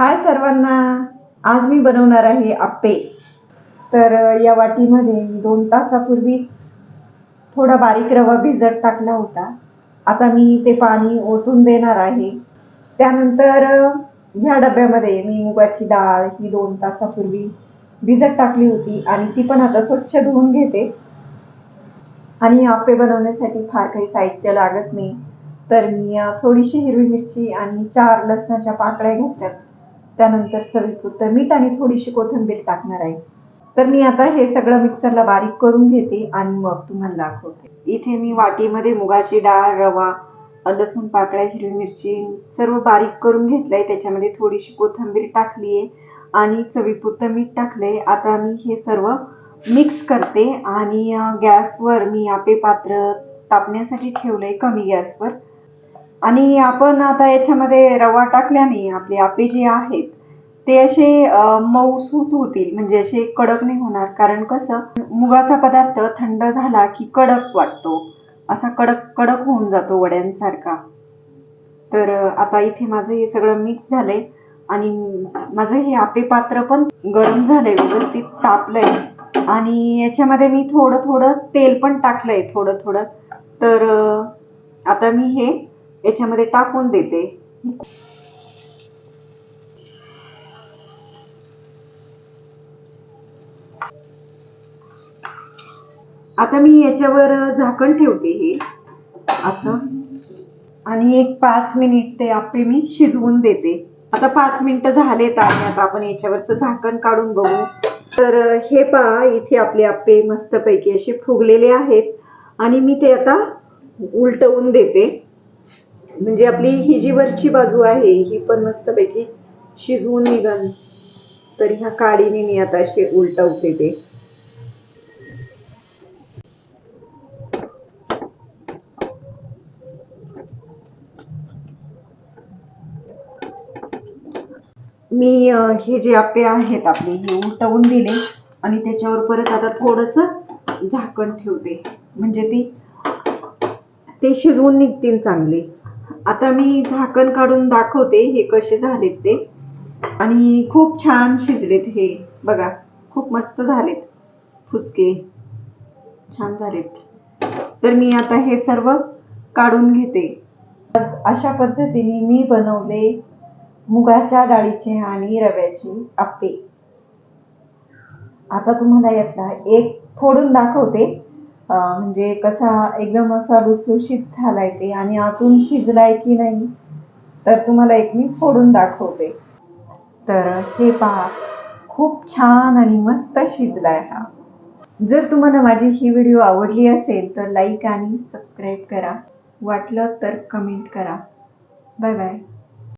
हाय सर्वांना. आज मी बनवणार आहे आप्पे. तर या वाटीमध्ये मी दोन तासापूर्वीच थोडा बारीक रवा भिजत टाकला होता. आता मी ते पाणी ओतून देणार आहे. त्यानंतर ह्या डब्यामध्ये मी मुगाची डाळ ही दोन तासापूर्वी भिजत टाकली होती आणि ती पण आता स्वच्छ धुवून घेते. आणि आप्पे बनवण्यासाठी फार काही साहित्य लागत नाही. तर मी थोडीशी हिरवी मिरची आणि चार लसणाच्या पाकळ्या घेतल्या. त्यानंतर चवीपुरतं मीठ आणि थोडीशी कोथिंबीर टाकणार आहे. तर मी आता हे सगळं मिक्सरला बारीक करून घेते आणि मग तुम्हाला दाखवते. इथे मी वाटीमध्ये मुगाची डाळ रवा लसूण पाकळ्या हिरवी मिरची सर्व बारीक करून घेतलंय. त्याच्यामध्ये थोडीशी कोथिंबीर टाकली आहे आणि चवीपुरतं मीठ टाकलंय. आता मी हे सर्व मिक्स करते आणि गॅसवर मी आपे पात्र तापण्यासाठी ठेवलंय कमी गॅसवर. आणि आपण आता याच्यामध्ये रवा टाकल्याने आपले आपे जे आहेत ते असे मऊसूत होतील. म्हणजे असे कडक नाही होणार. कारण कसं मुगाचा पदार्थ थंड झाला की कडक वाटतो. असा कडक कडक होऊन जातो वड्यांसारखा. तर आता इथे माझं हे सगळं मिक्स झालंय. आणि माझं हे आपे पात्र पण गरम झालंय व्यवस्थित तापलंय. आणि याच्यामध्ये मी थोडं थोडं तेल पण टाकलंय थोडं थोडं. तर आता मी हे याच्यामध्ये टाकून देते. आता मी याच्यावर झाकण ठेवते हे असं. आणि एक पाच मिनिट ते आपे मी शिजवून देते. आता पाच मिनिटं झालेत आणि आता आपण याच्यावरचं झाकण काढून बघू. तर हे पहा इथे आपले आपे मस्तपैकी असे फुगलेले आहेत. आणि मी ते आता उलटवून देते. म्हणजे आपली ही जी वरची बाजू आहे ही पण मस्तपैकी शिजवून निघन. तर ह्या काडीने मी आता असे उलटवते ते मी हे जे आपे आहेत आपले हे उलटवून दिले आणि त्याच्यावर परत आता थोडस झाकण ठेवते. म्हणजे ती ते शिजवून निघतील चांगले. आता मी झाकण काढून दाखवते हे कसे झालेत ते. आणि खूप छान शिजलेत हे. बघा खूप मस्त झालेत. फुसके. छान झालेत. तर मी आता हे सर्व काढून घेते. आज अशा पद्धतीने मी बनवले मुगाच्या डाळीचे आणि रव्याचे आप्पे. आता तुम्हाला यातला एक फोडून दाखवते. म्हणजे कसा एकदम असा लुसलुशीत झालाय ते आणि आतून शिजलाय की नाही तर तुम्हाला एक मी फोडून दाखवते. तर हे पहा खूप छान आणि मस्त शिजलाय हा. जर तुम्हाला माझी ही व्हिडिओ आवडली असेल तर लाईक आणि सबस्क्राईब करा. वाटलं तर कमेंट करा. Bye bye.